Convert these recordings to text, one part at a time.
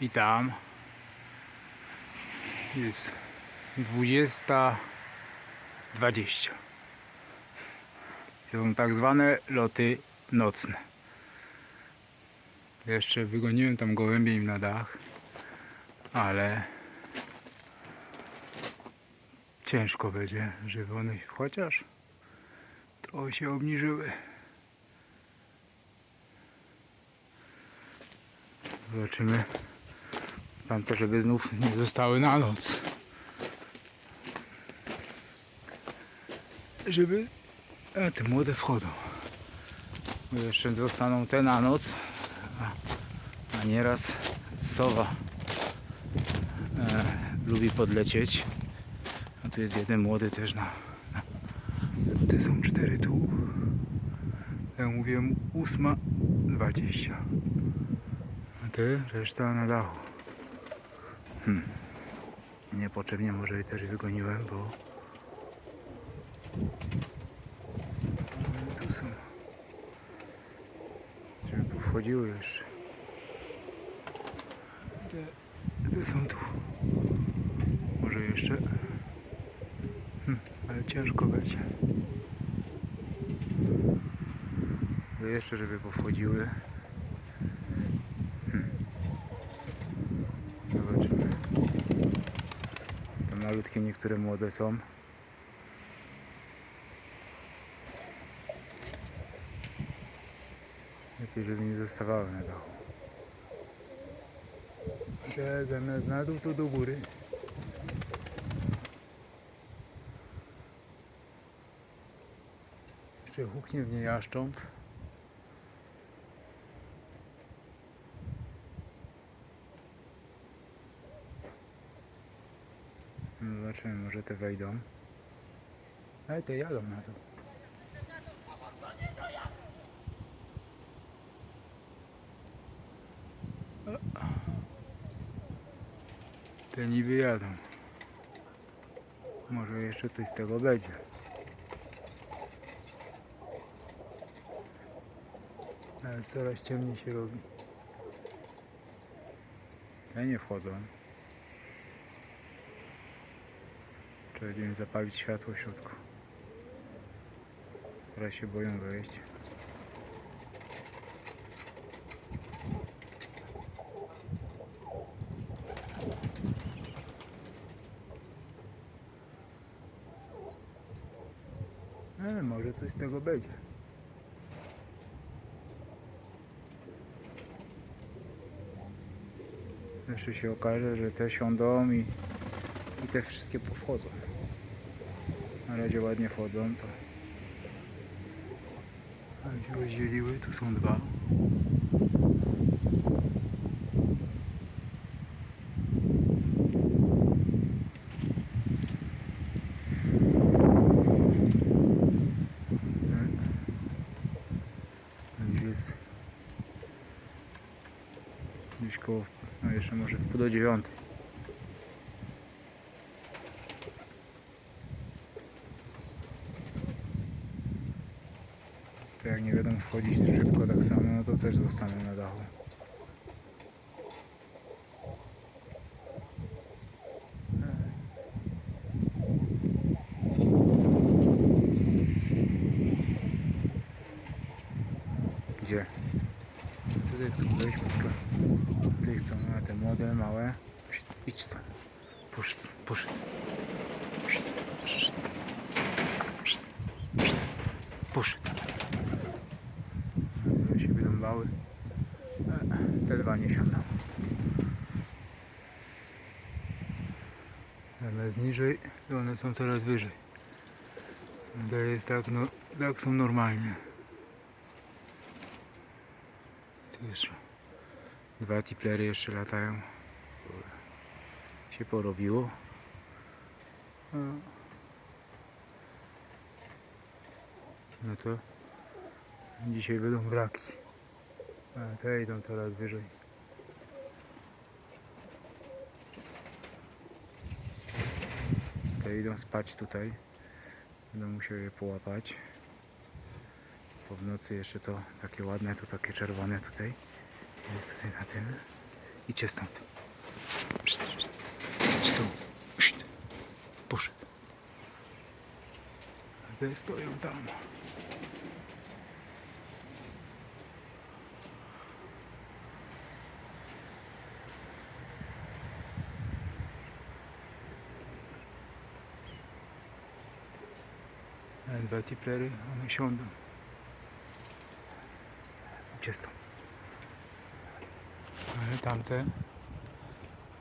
I tam jest 20.20. To są tak zwane loty nocne. Jeszcze wygoniłem tam gołębie im na dach, ale ciężko będzie, one chociaż trochę się obniżyły. Zobaczymy. Tamte, żeby znów nie zostały na noc. Żeby... A te młode wchodzą. Bo jeszcze zostaną te na noc. A, nieraz sowa e, lubi podlecieć. A tu jest jeden młody też na... na te są cztery tu. Jak mówiłem, ósma, dwadzieścia. A ty reszta na dachu. Hmm. Niepotrzebnie może je też wygoniłem, bo Ale tu są. Żeby powchodziły jeszcze. Te, te są tu. Może jeszcze. Hmm, ale ciężko będzie. Jeszcze, żeby powchodziły. Zobaczymy. Te malutkie niektóre młode są. Lepiej, żeby nie zostawały na dachu. Zamiast na dół, to do góry. Jeszcze huknie w niej jaszcząb. No Zobaczymy, może te wejdą. Ale te jadą na to. Te niby jadą. Może jeszcze coś z tego będzie. Ale coraz ciemniej się robi. Te nie wchodzą. Im zapalić światło w środku. Teraz się boją wejść. Ale może coś z tego będzie. Jeszcze się okaże, że te siądą i, i te wszystkie powchodzą. Na razie ładnie wchodzą, to się rozdzieliły, tu są dwa. Tak. Już jest koło, no jeszcze może w pół do dziewiątej. To jak nie będą wchodzić szybko tak samo, no to też zostaną na dachu. Gdzie? Tutaj chcą wejść tylko. Tutaj chcą, a te młode, małe. Pszt, Idź stąd. Puść, puść. Pszt, pszt. Pszt, pszt. Puść. E, Te dwa nie siądą. Zamiast niżej, to one są coraz wyżej. To jest tak, no, tak są normalnie. Tu jeszcze dwa tiplery jeszcze latają. Się porobiło. A. No to dzisiaj będą braki. A te idą coraz wyżej. Te idą spać tutaj. Będę musiał je połapać. Po w nocy jeszcze to takie ładne, to takie czerwone tutaj. Jest tutaj na tym. Idźcie stąd. Psst. Poszedł. Te stoją tam. Dwa tiplery, one siądą. Idźcie stąd. Ale tamte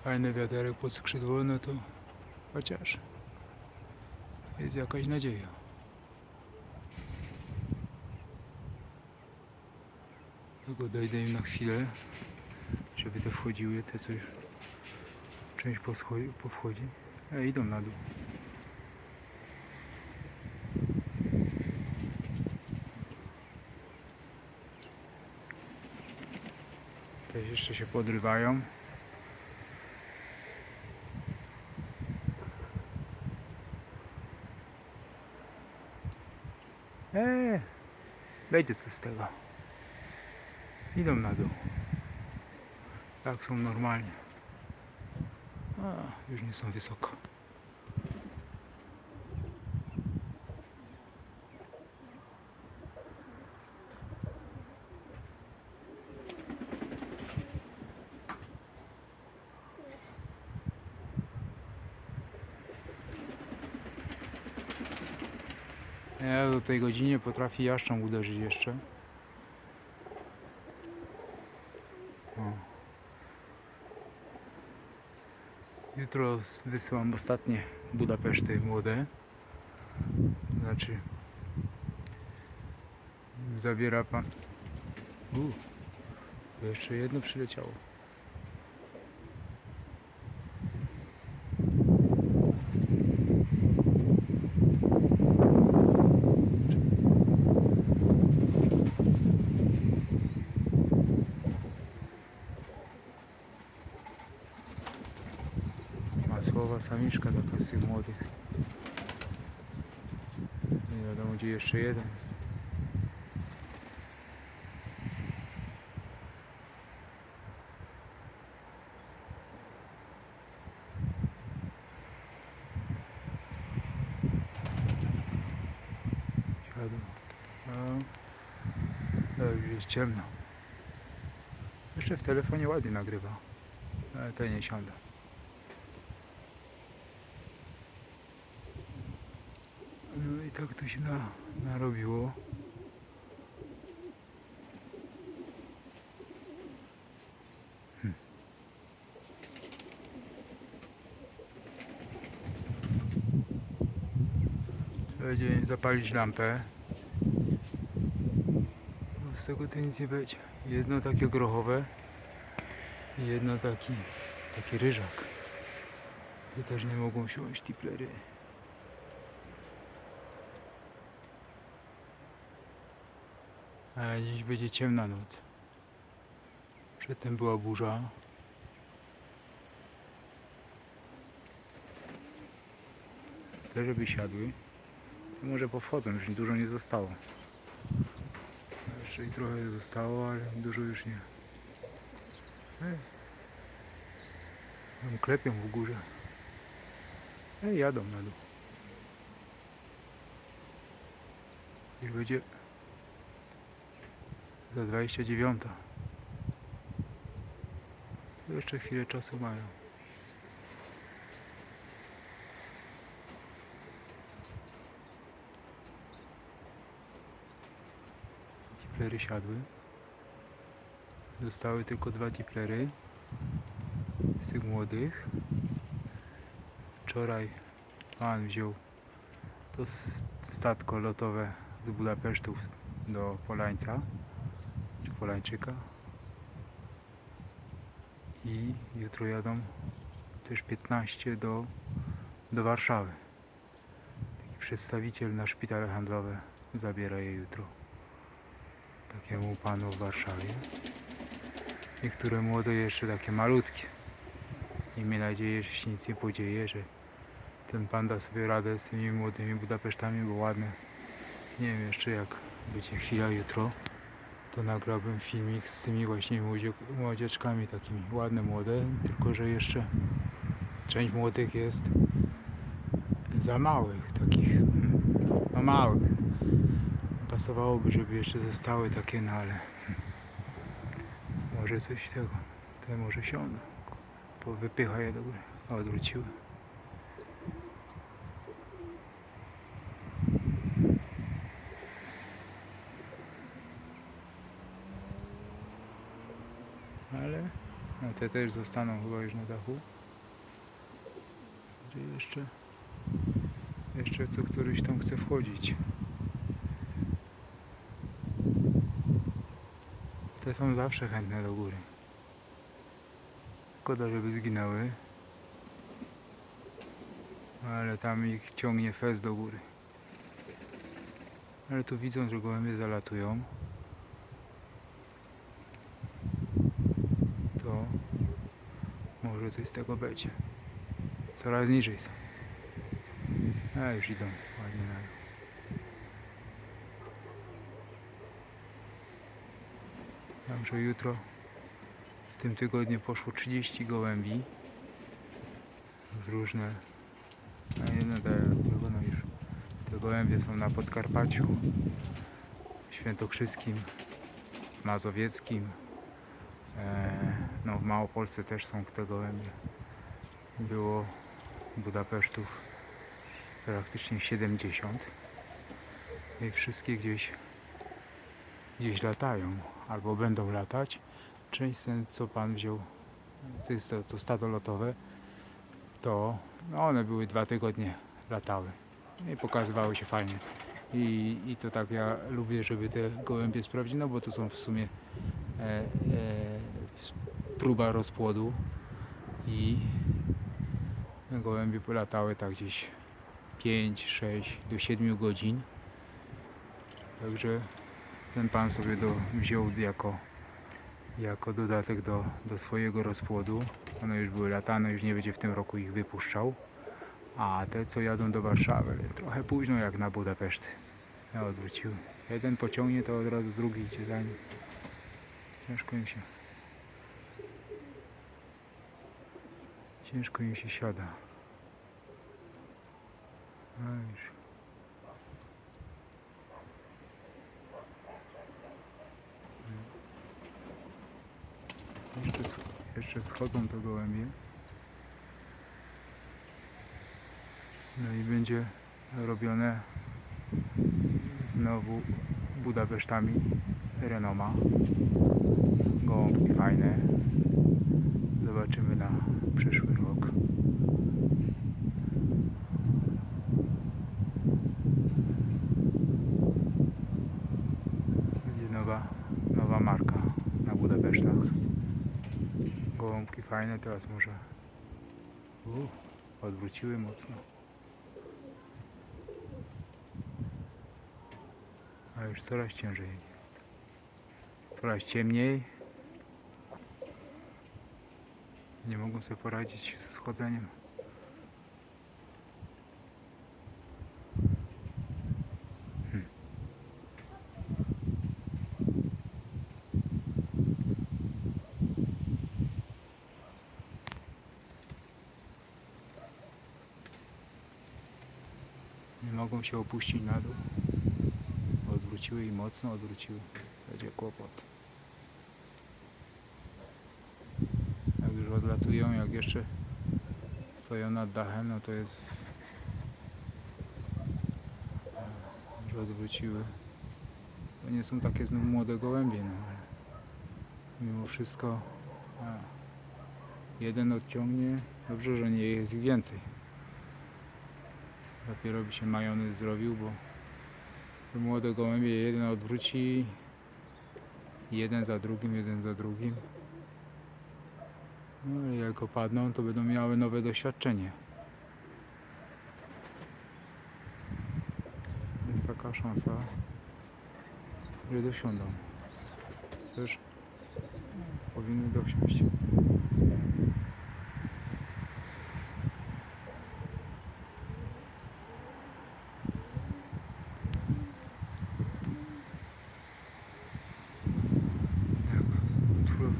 fajny wiaterek pod skrzydło, no to chociaż jest jakaś nadzieja. Tylko dojdę im na chwilę, żeby te wchodziły, te co już część powchodzi. E, idą na dół. Te jeszcze się podrywają. Eee, wejdzie co z tego. Idą na dół. Tak są normalnie. A, już nie są wysoko. Ja do tej godzinie potrafi jaszczą uderzyć jeszcze. O. Jutro wysyłam ostatnie Budapeszty młode. Znaczy zabiera pan. U, jeszcze jedno przyleciało. Masłowa samiczka taka z tych młodych. Gdzie jeszcze jeden. No. Jest ciemno. Jeszcze w telefonie ładnie nagrywa. Ale to nie siądę. No i tak to się na, narobiło. Hm. Trzeba będzie zapalić lampę. Bo z tego to nic nie będzie. Jedno takie grochowe i jedno taki, taki ryżak. Te też nie mogą siąść tiplery. A dziś będzie ciemna noc. Przedtem była burza. Te żeby siadły. To może powchodzą, już dużo nie zostało. Jeszcze i trochę zostało, ale dużo już nie. Tam klepią w górze. Ej, jadą na dół. Już będzie za 29. To Jeszcze chwilę czasu mają. Tiplery siadły. Zostały tylko dwa tiplery z tych młodych. Wczoraj pan wziął to statko lotowe z Budapesztu do Polańca Polańczyka i jutro jadą też 15 do, do Warszawy. Taki przedstawiciel na szpitale handlowe zabiera je jutro takiemu panu w Warszawie. Niektóre młode jeszcze takie malutkie. I miejmy nadzieję, że się nic nie podzieje, że ten pan da sobie radę z tymi młodymi Budapesztami, bo ładne. Nie wiem jeszcze jak będzie chwila jutro, to nagrałbym filmik z tymi właśnie młodzie, młodzieczkami takimi ładne młode, tylko że jeszcze część młodych jest za małych, takich no małych. Pasowałoby, żeby jeszcze zostały takie, no ale może coś tego, te może siądą, bo wypycha je do góry, odwróciły. Ale no te też zostaną chyba już na dachu. Gdzie jeszcze? Jeszcze co któryś tam chce wchodzić. Te są zawsze chętne do góry. Szkoda, żeby zginęły. Ale tam ich ciągnie fez do góry. Ale tu widzą, że gołębie zalatują. To może coś z tego będzie. Coraz niżej są. A już idą ładnie na dół. Także jutro w tym tygodniu poszło 30 gołębi w różne a te, tego no już te gołębie są na Podkarpaciu Świętokrzyskim Mazowieckim e, no w Małopolsce też są te gołębie było Budapesztów praktycznie 70 i wszystkie gdzieś gdzieś latają albo będą latać. Część ten co pan wziął to jest to, to stado lotowe to no one były dwa tygodnie latały. I pokazywały się fajnie. I, i to tak ja lubię żeby te gołębie sprawdzić no bo to są w sumie e, e, próba rozpłodu i gołębie polatały tak gdzieś 5, 6 do 7 godzin. Także ten pan sobie do, wziął jako, jako dodatek do, do swojego rozpłodu. One już były latane, już nie będzie w tym roku ich wypuszczał. A te co jadą do Warszawy, trochę późno jak na Budapeszt. Ja odwróciły. Jeden pociągnie, to od razu drugi idzie za nim. Ciężko im się. Ciężko im się siada. Już. Jeszcze, jeszcze schodzą to gołębie. No i będzie robione znowu Budapesztami Renoma. Gołąbki fajne. Zobaczymy na przyszły rok. Będzie nowa, nowa marka na Budapesztach. Gołąbki fajne, teraz może u, odwróciły mocno. A już coraz ciężej. Coraz ciemniej. Nie mogą sobie poradzić z wchodzeniem. Hmm. Nie mogą się opuścić na dół. Odwróciły i mocno odwróciły. Będzie kłopot. Jak już odlatują, jak jeszcze stoją nad dachem, no to jest... Odwróciły. To nie są takie znów młode gołębie, no ale mimo wszystko a, jeden odciągnie. Dobrze, że nie jest ich więcej. Dopiero by się majonez zrobił, bo te młode gołębie jeden odwróci jeden za drugim, jeden za drugim. No jak opadną, to będą miały nowe doświadczenie. Jest taka szansa, że dosiądą. Też powinny dosiąść.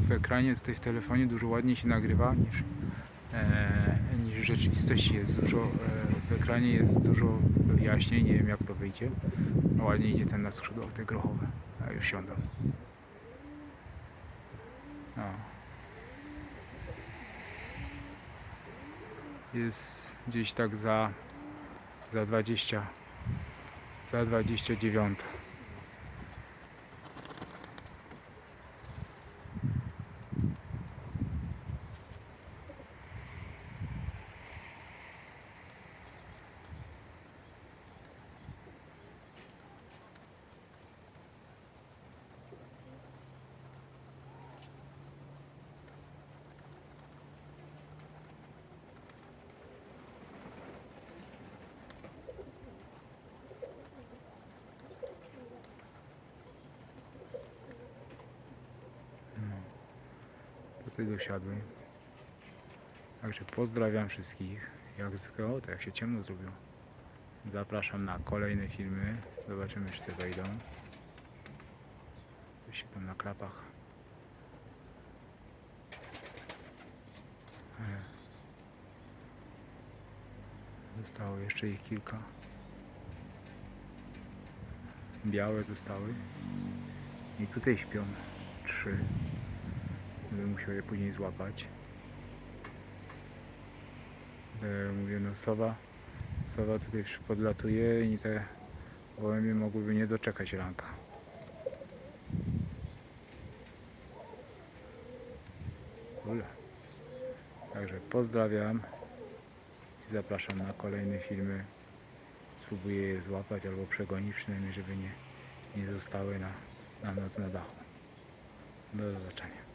W ekranie, tutaj w telefonie dużo ładniej się nagrywa niż, e, niż w rzeczywistości jest dużo, e, w ekranie jest dużo jaśniej, nie wiem jak to wyjdzie. A ładnie idzie ten na skrzydło, te grochowe. A już siądą. No. Jest gdzieś tak za za 20 za 29 Tutaj dosiadły. Także pozdrawiam wszystkich. Jak zwykle, o to jak się ciemno zrobiło. Zapraszam na kolejne filmy. Zobaczymy, czy te wejdą. Coś się tam na klapach. E. Zostało jeszcze ich kilka. Białe zostały. I tutaj śpią trzy. Będę musiał je później złapać. E, mówię, no sowa, sowa tutaj podlatuje i te gołębie mogłyby nie doczekać ranka. Ule. Także pozdrawiam i zapraszam na kolejne filmy. Spróbuję je złapać albo przegonić przynajmniej, żeby nie, nie zostały na, na noc na dachu. Do zobaczenia.